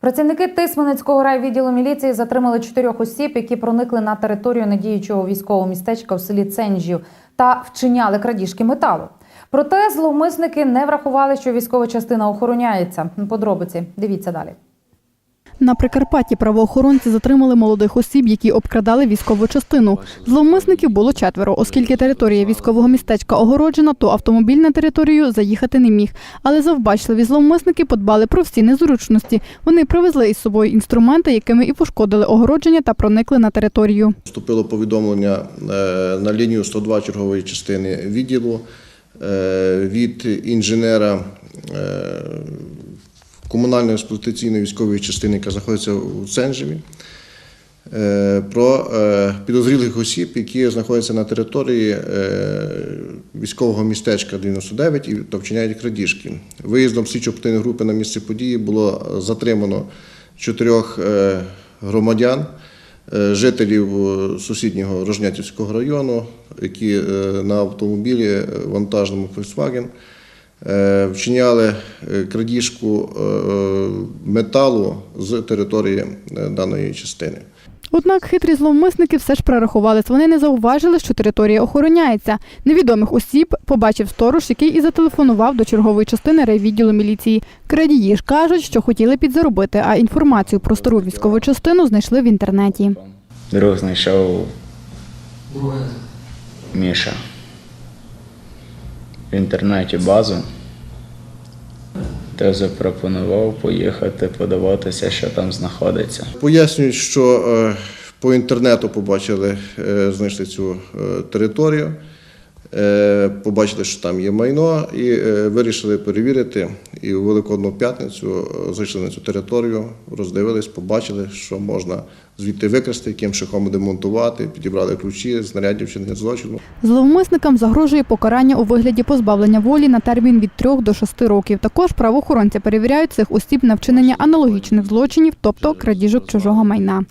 Працівники Тисменецького райвідділу міліції затримали чотирьох осіб, які проникли на територію недіючого військового містечка в селі Ценжів та вчиняли крадіжки металу. Проте зловмисники не врахували, що військова частина охороняється. Подробиці дивіться далі. На Прикарпатті правоохоронці затримали молодих осіб, які обкрадали військову частину. Зловмисників було четверо, оскільки територія військового містечка огороджена, то автомобіль на територію заїхати не міг. Але завбачливі зловмисники подбали про всі незручності. Вони привезли із собою інструменти, якими і пошкодили огородження та проникли на територію. Поступило повідомлення е, на лінію 102 чергової частини відділу е, від інженера е, комунальної експлуатаційної військової частини, яка знаходиться у Ценжеві, е, про е, підозрілих осіб, які знаходяться на території е, військового містечка 99 і та вчиняють крадіжки. Виїздом слідчо-оперативної групи на місце події було затримано чотирьох громадян жителів сусіднього Рожнятівського району, які на автомобілі вантажному е, вчиняли е, крадіжку е, металу з території е, даної частини. Однак хитрі зловмисники все ж прорахувались. Вони не зауважили, що територія охороняється. Невідомих осіб побачив сторож, який і зателефонував до чергової частини райвідділу міліції. Крадії ж кажуть, що хотіли підзаробити, а інформацію про стару військову частину знайшли в інтернеті. Друг знайшов Міша в інтернеті базу та запропонував поїхати подивитися, що там знаходиться. Пояснюють, що е, по інтернету побачили, е, знайшли цю е, територію, побачили, що там є майно, і е, вирішили перевірити. І у Великодну п'ятницю е, зайшли на цю територію, роздивились, побачили, що можна звідти викрасти, яким шляхом демонтувати, підібрали ключі, знаряддя вчинення злочину. Зловмисникам загрожує покарання у вигляді позбавлення волі на термін від 3 до 6 років. Також правоохоронці перевіряють цих осіб на вчинення аналогічних злочинів, тобто крадіжок чужого майна.